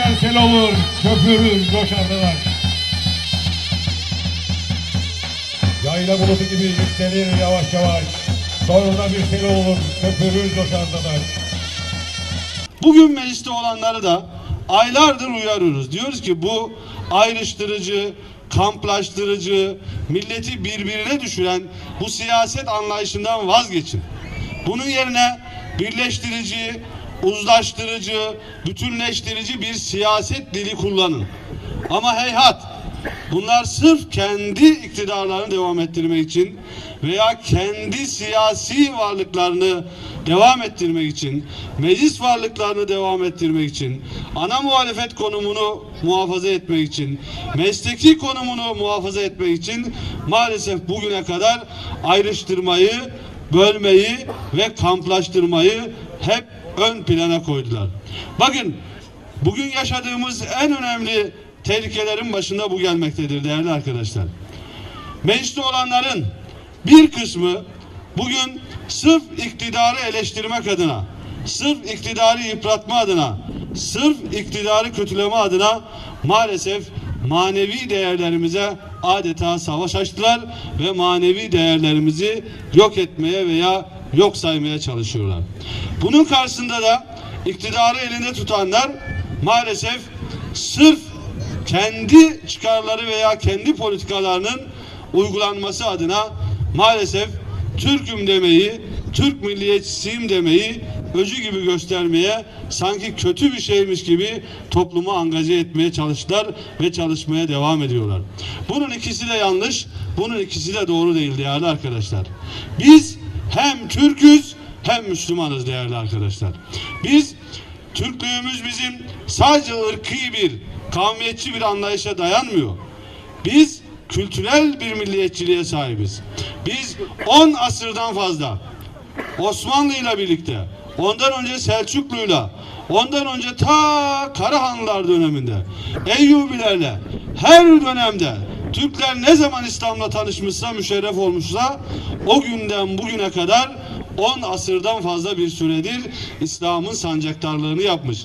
Birden sel olur, köpürür, coşardılar. Yayla bulutu gibi yükselir yavaş yavaş. Sonra bir sel olur, köpürür, coşardılar. Bugün mecliste olanları da aylardır uyarıyoruz. Diyoruz ki bu ayrıştırıcı, kamplaştırıcı, milleti birbirine düşüren bu siyaset anlayışından vazgeçin. Bunun yerine birleştirici, uzlaştırıcı, bütünleştirici bir siyaset dili kullanın. Ama heyhat bunlar sırf kendi iktidarlarını devam ettirmek için veya kendi siyasi varlıklarını devam ettirmek için, meclis varlıklarını devam ettirmek için, ana muhalefet konumunu muhafaza etmek için, mesleki konumunu muhafaza etmek için maalesef bugüne kadar ayrıştırmayı, bölmeyi ve kamplaştırmayı hep ön plana koydular. Bakın bugün yaşadığımız en önemli tehlikelerin başında bu gelmektedir değerli arkadaşlar. Mecliste olanların bir kısmı bugün sırf iktidarı eleştirmek adına, sırf iktidarı yıpratma adına, sırf iktidarı kötüleme adına maalesef manevi değerlerimize adeta savaş açtılar ve manevi değerlerimizi yok etmeye veya yok saymaya çalışıyorlar. Bunun karşısında da iktidarı elinde tutanlar maalesef sırf kendi çıkarları veya kendi politikalarının uygulanması adına maalesef Türk'üm demeyi, Türk milliyetçisiyim demeyi öcü gibi göstermeye, sanki kötü bir şeymiş gibi toplumu angaje etmeye çalıştılar ve çalışmaya devam ediyorlar. Bunun ikisi de yanlış, bunun ikisi de doğru değil değerli arkadaşlar. Biz hem Türk'üz hem Müslümanız değerli arkadaşlar. Biz Türklüğümüz bizim sadece ırkı bir, kavmiyetçi bir anlayışa dayanmıyor. Biz kültürel bir milliyetçiliğe sahibiz. Biz 10 asırdan fazla Osmanlı ile birlikte, ondan önce Selçuklu'yla, ondan önce ta Karahanlılar döneminde, Eyyubilerle her dönemde Türkler ne zaman İslam'la tanışmışsa, müşerref olmuşsa o günden bugüne kadar 10 asırdan fazla bir süredir İslam'ın sancaktarlığını yapmış.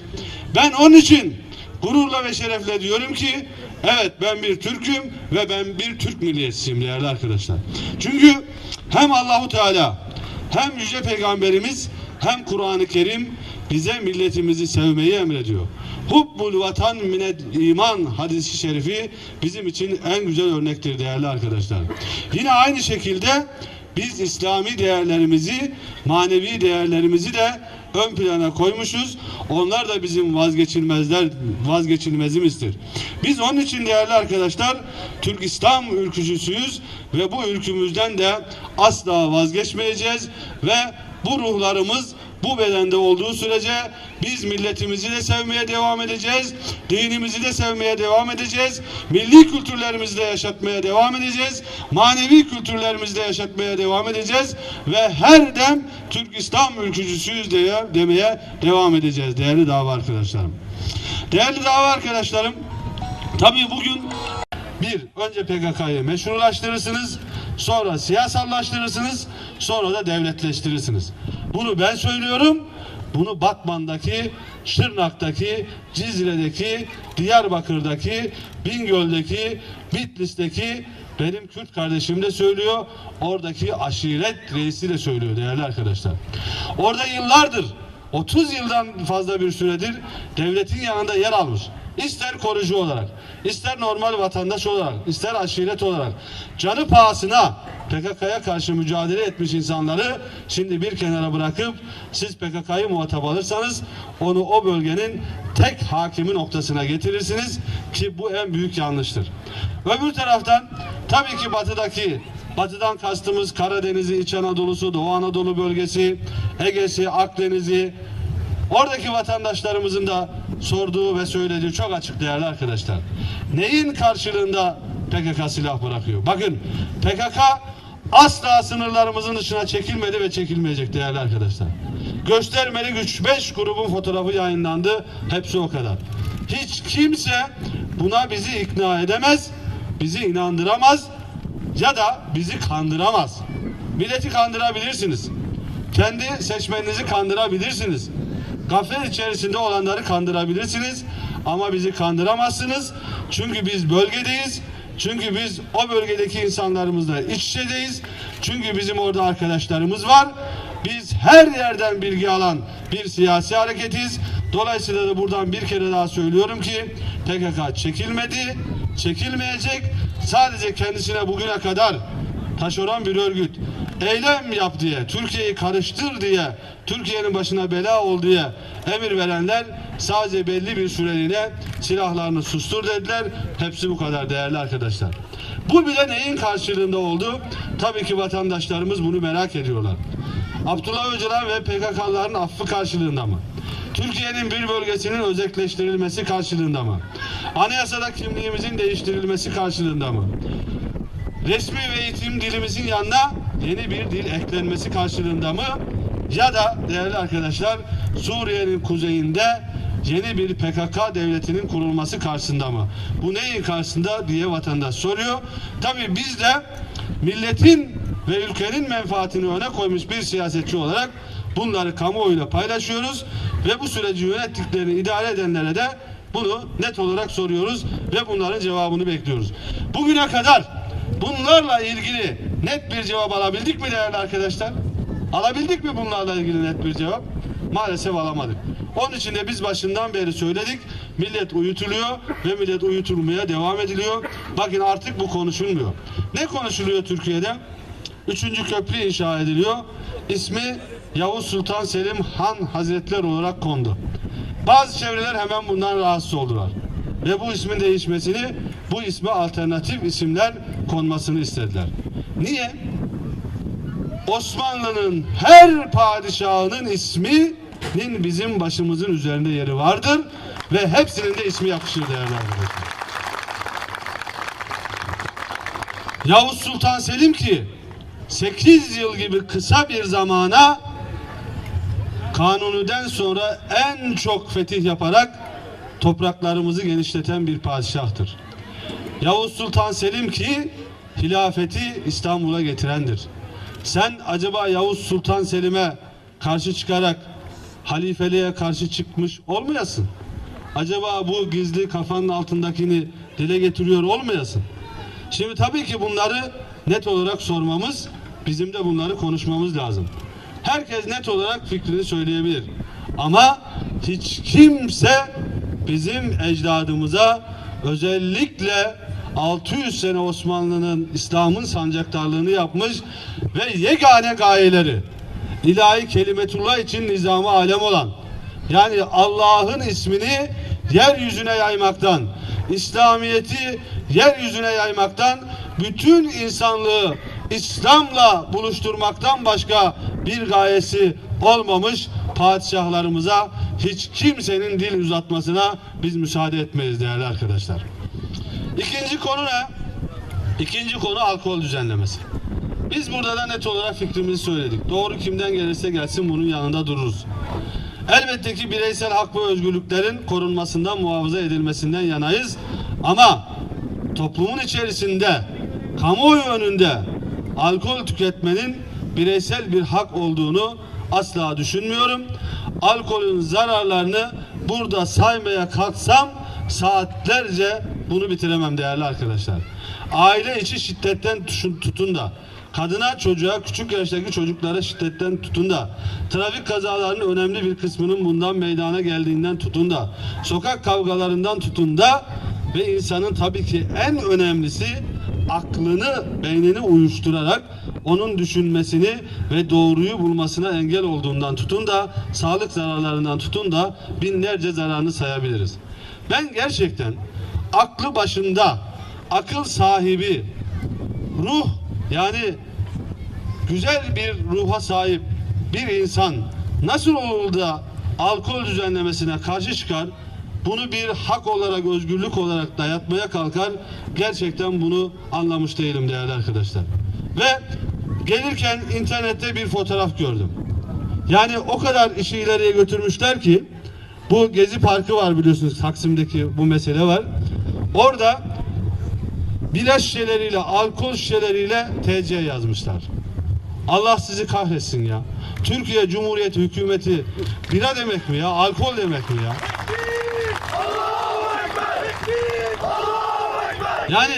Ben onun için gururla ve şerefle diyorum ki evet ben bir Türk'üm ve ben bir Türk milliyetçisiyim değerli arkadaşlar. Çünkü hem Allahu Teala hem Yüce Peygamberimiz hem Kur'an-ı Kerim bize milletimizi sevmeyi emrediyor. Hubbul vatan mined iman hadisi şerifi bizim için en güzel örnektir değerli arkadaşlar. Yine aynı şekilde biz İslami değerlerimizi, manevi değerlerimizi de ön plana koymuşuz. Onlar da bizim vazgeçilmezler, vazgeçilmezimizdir. Biz onun için değerli arkadaşlar Türk İslam ülkücüsüyüz ve bu ülkümüzden de asla vazgeçmeyeceğiz ve bu ruhlarımız bu bedende olduğu sürece biz milletimizi de sevmeye devam edeceğiz. Dinimizi de sevmeye devam edeceğiz. Milli kültürlerimizi de yaşatmaya devam edeceğiz. Manevi kültürlerimizi de yaşatmaya devam edeceğiz. Ve her dem Türk İslam ülkücüsüyüz diye, demeye devam edeceğiz değerli dava arkadaşlarım. Değerli dava arkadaşlarım, tabii bugün bir, önce PKK'yı meşrulaştırırsınız, sonra siyasallaştırırsınız, sonra da devletleştirirsiniz. Bunu ben söylüyorum, bunu Batman'daki, Şırnak'taki, Cizre'deki, Diyarbakır'daki, Bingöl'deki, Bitlis'teki benim Kürt kardeşim de söylüyor, oradaki aşiret reisi de söylüyor değerli arkadaşlar. Orada yıllardır 30 yıldan fazla bir süredir devletin yanında yer almış. İster korucu olarak, ister normal vatandaş olarak, ister aşiret olarak canı pahasına PKK'ya karşı mücadele etmiş insanları şimdi bir kenara bırakıp siz PKK'yı muhatap alırsanız onu o bölgenin tek hakimi noktasına getirirsiniz ki bu en büyük yanlıştır. Öbür taraftan tabii ki batıdaki Batıdan kastımız Karadeniz'i, İç Anadolu'su, Doğu Anadolu bölgesi, Ege'si, Akdeniz'i. Oradaki vatandaşlarımızın da sorduğu ve söylediği çok açık değerli arkadaşlar. Neyin karşılığında PKK silah bırakıyor? Bakın PKK asla sınırlarımızın dışına çekilmedi ve çekilmeyecek değerli arkadaşlar. Göstermeli güç 5 grubun fotoğrafı yayınlandı. Hepsi o kadar. Hiç kimse buna bizi ikna edemez, bizi inandıramaz ya da bizi kandıramaz. Milleti kandırabilirsiniz. Kendi seçmeninizi kandırabilirsiniz. Gaflet içerisinde olanları kandırabilirsiniz. Ama bizi kandıramazsınız. Çünkü biz bölgedeyiz. Çünkü biz o bölgedeki insanlarımızla iç içedeyiz. Çünkü bizim orada arkadaşlarımız var. Biz her yerden bilgi alan bir siyasi hareketiz. Dolayısıyla da buradan bir kere daha söylüyorum ki PKK çekilmedi, çekilmeyecek. Sadece kendisine bugüne kadar taşeron bir örgüt eylem yap diye, Türkiye'yi karıştır diye, Türkiye'nin başına bela ol diye emir verenler sadece belli bir süreliğine silahlarını sustur dediler. Hepsi bu kadar değerli arkadaşlar. Bu bile neyin karşılığında oldu? Tabii ki vatandaşlarımız bunu merak ediyorlar. Abdullah Öcalan ve PKK'ların affı karşılığında mı? Türkiye'nin bir bölgesinin özelleştirilmesi karşılığında mı? Anayasada kimliğimizin değiştirilmesi karşılığında mı? Resmi ve eğitim dilimizin yanına yeni bir dil eklenmesi karşılığında mı? Ya da değerli arkadaşlar Suriye'nin kuzeyinde yeni bir PKK devletinin kurulması karşısında mı? Bu neyin karşısında diye vatandaş soruyor. Tabii biz de milletin ve ülkenin menfaatini öne koymuş bir siyasetçi olarak bunları kamuoyuyla paylaşıyoruz ve bu süreci yönettiklerini idare edenlere de bunu net olarak soruyoruz ve bunların cevabını bekliyoruz. Bugüne kadar bunlarla ilgili net bir cevap alabildik mi değerli arkadaşlar? Alabildik mi bunlarla ilgili net bir cevap? Maalesef alamadık. Onun için de biz başından beri söyledik. Millet uyutuluyor ve millet uyutulmaya devam ediliyor. Bakın artık bu konuşulmuyor. Ne konuşuluyor Türkiye'de? Üçüncü köprü inşa ediliyor. İsmi Yavuz Sultan Selim Han Hazretleri olarak kondu. Bazı çevreler hemen bundan rahatsız oldular. Ve bu ismin değişmesini, bu isme alternatif isimler konmasını istediler. Niye? Osmanlı'nın her padişahının isminin bizim başımızın üzerinde yeri vardır ve hepsinin de ismi yakışır değerli arkadaşlar. Yavuz Sultan Selim ki 8 yıl gibi kısa bir zamana Kanuni'den sonra en çok fetih yaparak topraklarımızı genişleten bir padişahtır. Yavuz Sultan Selim ki hilafeti İstanbul'a getirendir. Sen acaba Yavuz Sultan Selim'e karşı çıkarak halifeliğe karşı çıkmış olmayasın? Acaba bu gizli kafanın altındakini dile getiriyor olmayasın? Şimdi tabii ki bunları net olarak sormamız, bizim de bunları konuşmamız lazım. Herkes net olarak fikrini söyleyebilir. Ama hiç kimse bizim ecdadımıza özellikle 600 sene Osmanlı'nın İslam'ın sancaktarlığını yapmış ve yegane gayeleri ilahi kelimetullah için nizamı alem olan yani Allah'ın ismini yeryüzüne yaymaktan İslamiyeti yeryüzüne yaymaktan bütün insanlığı İslam'la buluşturmaktan başka bir gayesi olmamış padişahlarımıza hiç kimsenin dil uzatmasına biz müsaade etmeyiz değerli arkadaşlar. İkinci konu ne? İkinci konu alkol düzenlemesi. Biz burada da net olarak fikrimizi söyledik. Doğru kimden gelirse gelsin bunun yanında dururuz. Elbette ki bireysel hak ve özgürlüklerin korunmasından, muhafaza edilmesinden yanayız. Ama toplumun içerisinde, kamuoyu önünde alkol tüketmenin bireysel bir hak olduğunu asla düşünmüyorum. Alkolün zararlarını burada saymaya kalksam saatlerce bunu bitiremem değerli arkadaşlar. Aile içi şiddetten tutun da kadına, çocuğa, küçük yaştaki çocuklara şiddetten tutun da, trafik kazalarının önemli bir kısmının bundan meydana geldiğinden tutun da, sokak kavgalarından tutun da ve insanın tabii ki en önemlisi aklını, beynini uyuşturarak onun düşünmesini ve doğruyu bulmasına engel olduğundan tutun da sağlık zararlarından tutun da binlerce zararını sayabiliriz. Ben gerçekten aklı başında, akıl sahibi, ruh yani güzel bir ruha sahip bir insan nasıl olur da alkol düzenlemesine karşı çıkar, bunu bir hak olarak, özgürlük olarak dayatmaya kalkar, gerçekten bunu anlamış değilim değerli arkadaşlar. Ve gelirken internette bir fotoğraf gördüm. Yani o kadar işi ileriye götürmüşler ki, bu Gezi Parkı var biliyorsunuz Taksim'deki bu mesele var. Orada bira şişeleriyle, alkol şişeleriyle TC yazmışlar. Allah sizi kahretsin ya. Türkiye Cumhuriyeti hükümeti bira demek mi ya? Alkol demek mi ya? Yani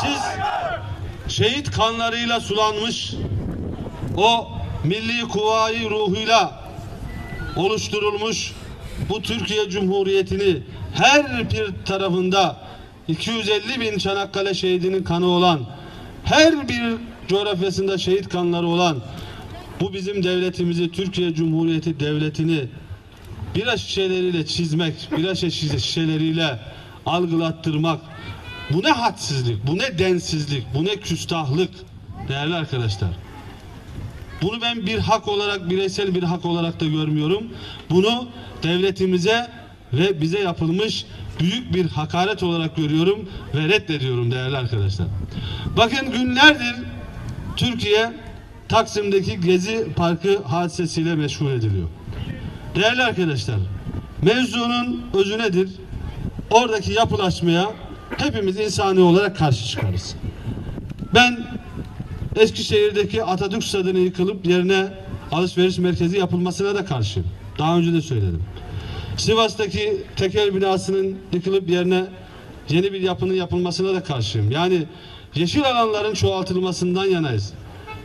siz şehit kanlarıyla sulanmış o milli kuvayi ruhuyla oluşturulmuş bu Türkiye Cumhuriyeti'ni her bir tarafında 250 bin Çanakkale şehidinin kanı olan her bir coğrafyasında şehit kanları olan bu bizim devletimizi Türkiye Cumhuriyeti devletini bira şişeleriyle çizmek, bira şişe- şişeleriyle algılattırmak bu ne hadsizlik, bu ne densizlik, bu ne küstahlık değerli arkadaşlar. Bunu ben bir hak olarak, bireysel bir hak olarak da görmüyorum. Bunu devletimize ve bize yapılmış büyük bir hakaret olarak görüyorum ve reddediyorum değerli arkadaşlar. Bakın günlerdir Türkiye Taksim'deki Gezi Parkı hadisesiyle meşgul ediliyor. Değerli arkadaşlar, mevzunun özü nedir? Oradaki yapılaşmaya hepimiz insani olarak karşı çıkarız. Ben Eskişehir'deki Atatürk Stadı'nın yıkılıp yerine alışveriş merkezi yapılmasına da karşıyım. Daha önce de söyledim. Sivas'taki tekel binasının yıkılıp yerine yeni bir yapının yapılmasına da karşıyım. Yani yeşil alanların çoğaltılmasından yanayız.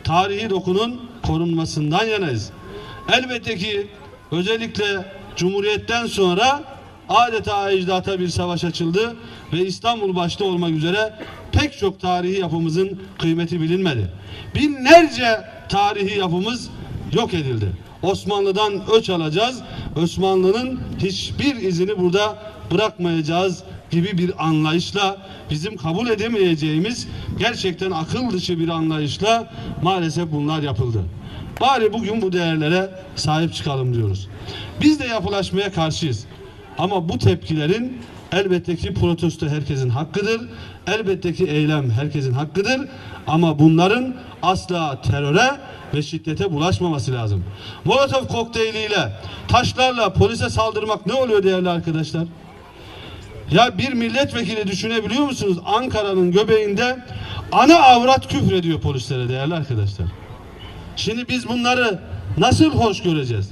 Tarihi dokunun korunmasından yanayız. Elbette ki özellikle Cumhuriyet'ten sonra adeta ecdata bir savaş açıldı ve İstanbul başta olmak üzere pek çok tarihi yapımızın kıymeti bilinmedi. Binlerce tarihi yapımız yok edildi. Osmanlı'dan öç alacağız. Osmanlı'nın hiçbir izini burada bırakmayacağız gibi bir anlayışla bizim kabul edemeyeceğimiz gerçekten akıl dışı bir anlayışla maalesef bunlar yapıldı. Bari bugün bu değerlere sahip çıkalım diyoruz. Biz de yapılaşmaya karşıyız. Ama bu tepkilerin elbette ki protesto herkesin hakkıdır. Elbette ki eylem herkesin hakkıdır. Ama bunların asla teröre ve şiddete bulaşmaması lazım. Molotov kokteyliyle, taşlarla polise saldırmak ne oluyor değerli arkadaşlar? Ya bir milletvekili düşünebiliyor musunuz? Ankara'nın göbeğinde ana avrat küfür ediyor polislere değerli arkadaşlar. Şimdi biz bunları nasıl hoş göreceğiz?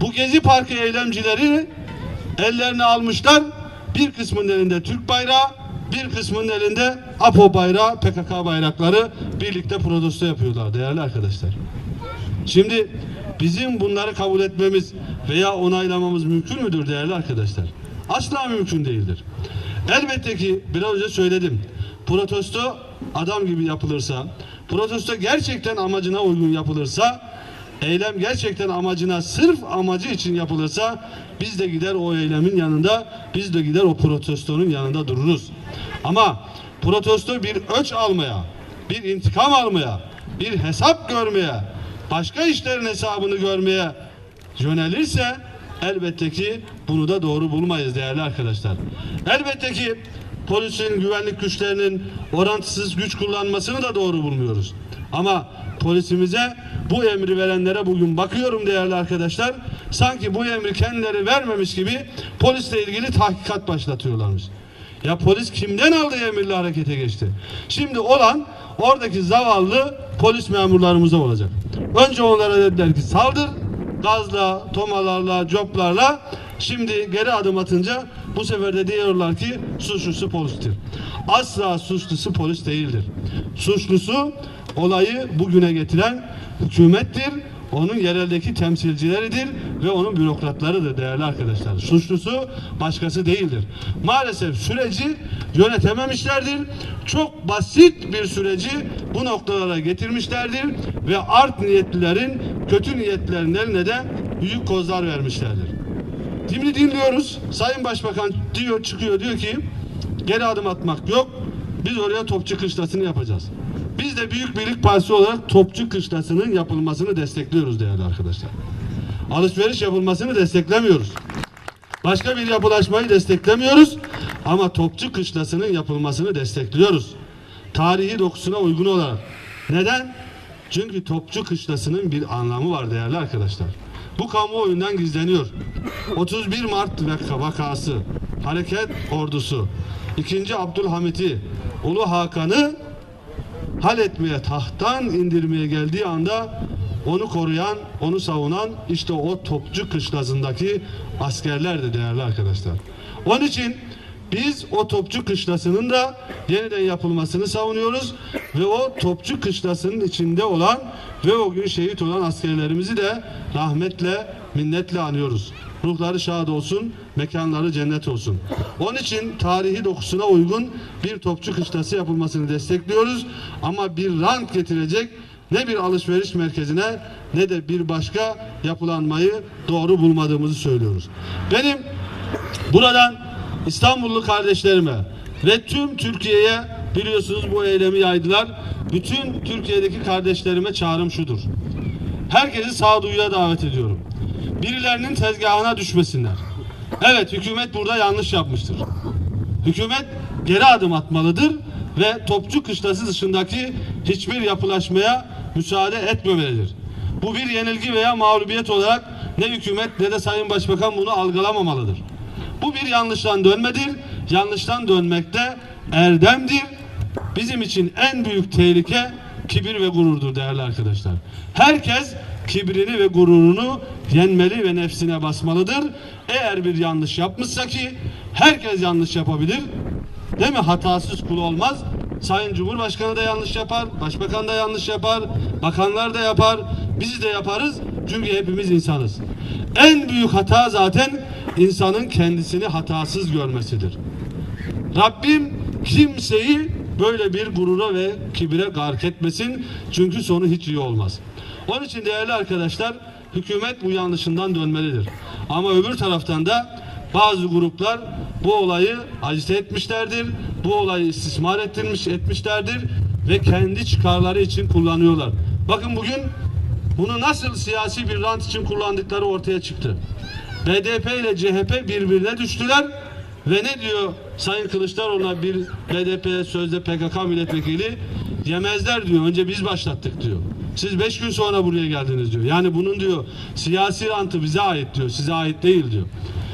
Bu Gezi Parkı eylemcileri ellerine almışlar. Bir kısmının elinde Türk bayrağı, bir kısmının elinde APO bayrağı, PKK bayrakları birlikte protesto yapıyorlar değerli arkadaşlar. Şimdi bizim bunları kabul etmemiz veya onaylamamız mümkün müdür değerli arkadaşlar? Asla mümkün değildir. Elbette ki biraz önce söyledim. Protesto adam gibi yapılırsa, protesto gerçekten amacına uygun yapılırsa, eylem gerçekten amacına sırf amacı için yapılırsa biz de gider o eylemin yanında, biz de gider o protestonun yanında dururuz. Ama protesto bir öç almaya, bir intikam almaya, bir hesap görmeye, başka işlerin hesabını görmeye yönelirse elbette ki bunu da doğru bulmayız değerli arkadaşlar. Elbette ki polisin güvenlik güçlerinin orantısız güç kullanmasını da doğru bulmuyoruz. Ama polisimize bu emri verenlere bugün bakıyorum değerli arkadaşlar. Sanki bu emri kendileri vermemiş gibi polisle ilgili tahkikat başlatıyorlarmış. Ya polis kimden aldığı emirle harekete geçti? Şimdi olan oradaki zavallı polis memurlarımıza olacak. Önce onlara dediler ki saldır, gazla, tomalarla, coplarla şimdi geri adım atınca bu sefer de diyorlar ki suçlusu polistir. Asla suçlusu polis değildir. Suçlusu olayı bugüne getiren hükümettir. Onun yereldeki temsilcileridir ve onun bürokratlarıdır değerli arkadaşlar. Suçlusu başkası değildir. Maalesef süreci yönetememişlerdir. Çok basit bir süreci bu noktalara getirmişlerdir ve art niyetlilerin kötü niyetlerin eline de büyük kozlar vermişlerdir. Şimdi dinliyoruz. Sayın Başbakan diyor çıkıyor diyor ki geri adım atmak yok. Biz oraya topçu kışlasını yapacağız. Biz de Büyük Birlik Partisi olarak topçu kışlasının yapılmasını destekliyoruz değerli arkadaşlar. Alışveriş yapılmasını desteklemiyoruz. Başka bir yapılaşmayı desteklemiyoruz ama topçu kışlasının yapılmasını destekliyoruz. Tarihi dokusuna uygun olarak. Neden? Çünkü topçu kışlasının bir anlamı var değerli arkadaşlar. Bu kamuoyundan gizleniyor. 31 Mart vak- vakası, hareket ordusu, 2. Abdülhamit'i, Ulu Hakan'ı hal etmeye, tahttan indirmeye geldiği anda onu koruyan, onu savunan işte o topçu kışlasındaki askerlerdi değerli arkadaşlar. Onun için biz o topçu kışlasının da yeniden yapılmasını savunuyoruz ve o topçu kışlasının içinde olan ve o gün şehit olan askerlerimizi de rahmetle, minnetle anıyoruz. Ruhları şad olsun, mekanları cennet olsun. Onun için tarihi dokusuna uygun bir topçu kışlası yapılmasını destekliyoruz. Ama bir rant getirecek ne bir alışveriş merkezine ne de bir başka yapılanmayı doğru bulmadığımızı söylüyoruz. Benim buradan İstanbullu kardeşlerime ve tüm Türkiye'ye biliyorsunuz bu eylemi yaydılar. Bütün Türkiye'deki kardeşlerime çağrım şudur. Herkesi sağduyuya davet ediyorum. Birilerinin tezgahına düşmesinler. Evet hükümet burada yanlış yapmıştır. Hükümet geri adım atmalıdır ve topçu kışlası dışındaki hiçbir yapılaşmaya müsaade etmemelidir. Bu bir yenilgi veya mağlubiyet olarak ne hükümet ne de Sayın Başbakan bunu algılamamalıdır. Bu bir yanlıştan dönmedir. Yanlıştan dönmekte erdemdir. Bizim için en büyük tehlike kibir ve gururdur değerli arkadaşlar. Herkes kibrini ve gururunu yenmeli ve nefsine basmalıdır. Eğer bir yanlış yapmışsa ki herkes yanlış yapabilir. Değil mi? Hatasız kul olmaz. Sayın Cumhurbaşkanı da yanlış yapar, Başbakan da yanlış yapar, bakanlar da yapar, biz de yaparız. Çünkü hepimiz insanız. En büyük hata zaten insanın kendisini hatasız görmesidir. Rabbim kimseyi böyle bir gurura ve kibire gark etmesin. Çünkü sonu hiç iyi olmaz. Onun için değerli arkadaşlar hükümet bu yanlışından dönmelidir. Ama öbür taraftan da bazı gruplar bu olayı acite etmişlerdir. Bu olayı istismar ettirmiş etmişlerdir ve kendi çıkarları için kullanıyorlar. Bakın bugün bunu nasıl siyasi bir rant için kullandıkları ortaya çıktı. BDP ile CHP birbirine düştüler ve ne diyor Sayın Kılıçdaroğlu'na bir BDP sözde PKK milletvekili yemezler diyor. Önce biz başlattık diyor. Siz beş gün sonra buraya geldiniz diyor. Yani bunun diyor siyasi rantı bize ait diyor. Size ait değil diyor.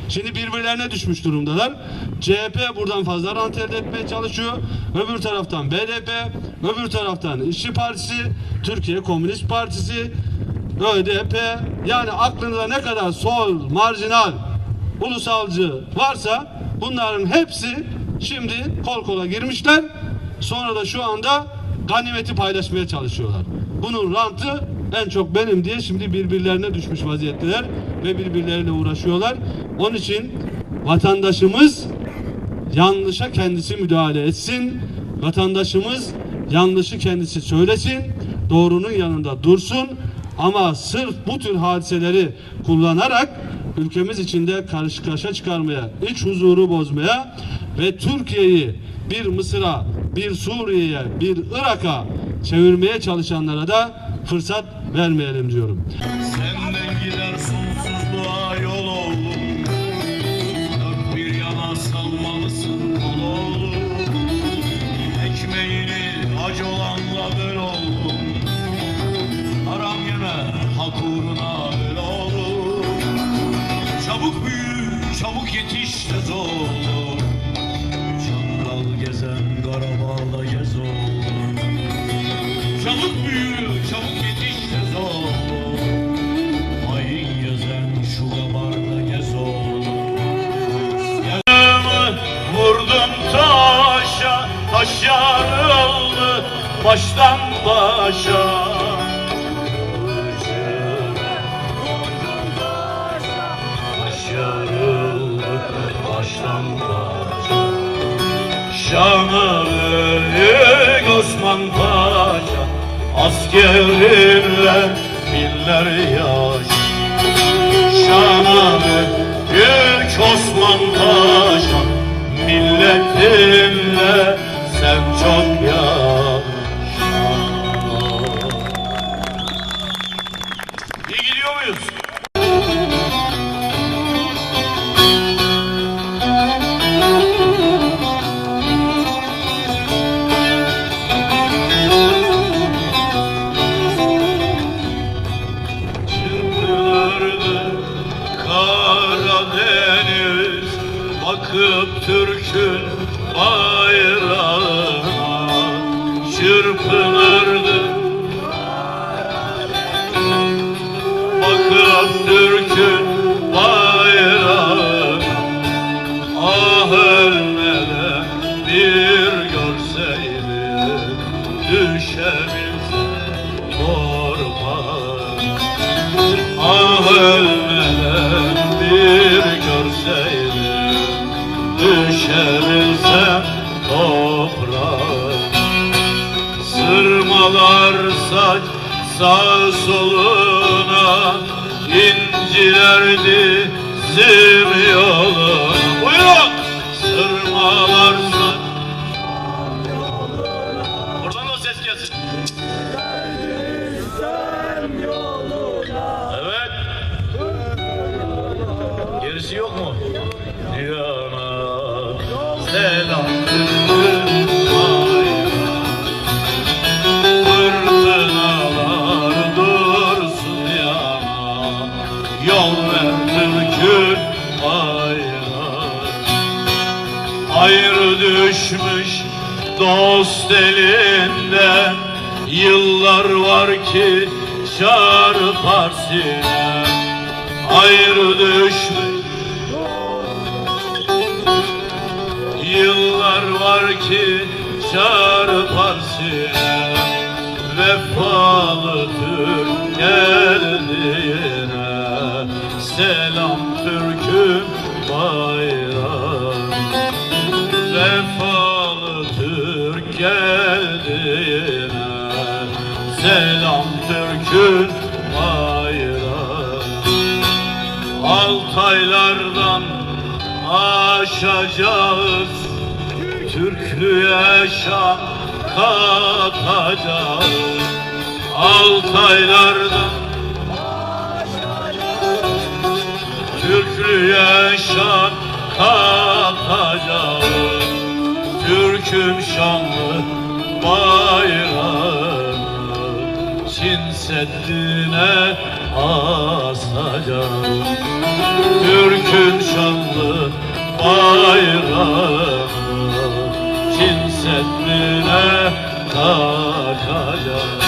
Şimdi birbirlerine düşmüş durumdalar. CHP buradan fazla rant elde etmeye çalışıyor. Öbür taraftan BDP, öbür taraftan İşçi Partisi, Türkiye Komünist Partisi, ÖDP yani aklınıza ne kadar sol, marjinal, ulusalcı varsa bunların hepsi şimdi kol kola girmişler. Sonra da şu anda ganimeti paylaşmaya çalışıyorlar. Bunun rantı en çok benim diye şimdi birbirlerine düşmüş vaziyetteler ve birbirleriyle uğraşıyorlar. Onun için vatandaşımız yanlışa kendisi müdahale etsin. Vatandaşımız yanlışı kendisi söylesin. Doğrunun yanında dursun. Ama sırf bu tür hadiseleri kullanarak ülkemiz içinde karşı çıkarmaya, iç huzuru bozmaya ve Türkiye'yi bir Mısır'a, bir Suriye'ye, bir Irak'a çevirmeye çalışanlara da fırsat vermeyelim diyorum. ölme hak uğruna öl olur. Çabuk büyü çabuk yetiş tez olur Çakal gezen karabağla gez olur Çabuk büyü çabuk yetiş tez olur Hain gezen şu kabarda gez olur Yanımı vurdum taşa taş yarıldı baştan başa. Şanı büyük Osman Paşa. Askerinle biller yaş. Şanı büyük Osman Paşa soluna incilerdi zim yoluna Buyurun! Sırmalar dost elinden Yıllar var ki çarpar sine Ayrı düşmüş. Yıllar var ki çarpar sine Vefalı Türk geldiğine. Selam Türk'ün bayrağı Selam Türk'ün bayrağı Altaylardan aşacağız Türklüğe şan katacağız. Altaylardan Türklüğe şan katacağız. Türk'ün şanlı bayrağını Çin Seddi'ne asacağız Türk'ün şanlı bayrağını Çin Seddi'ne takacağız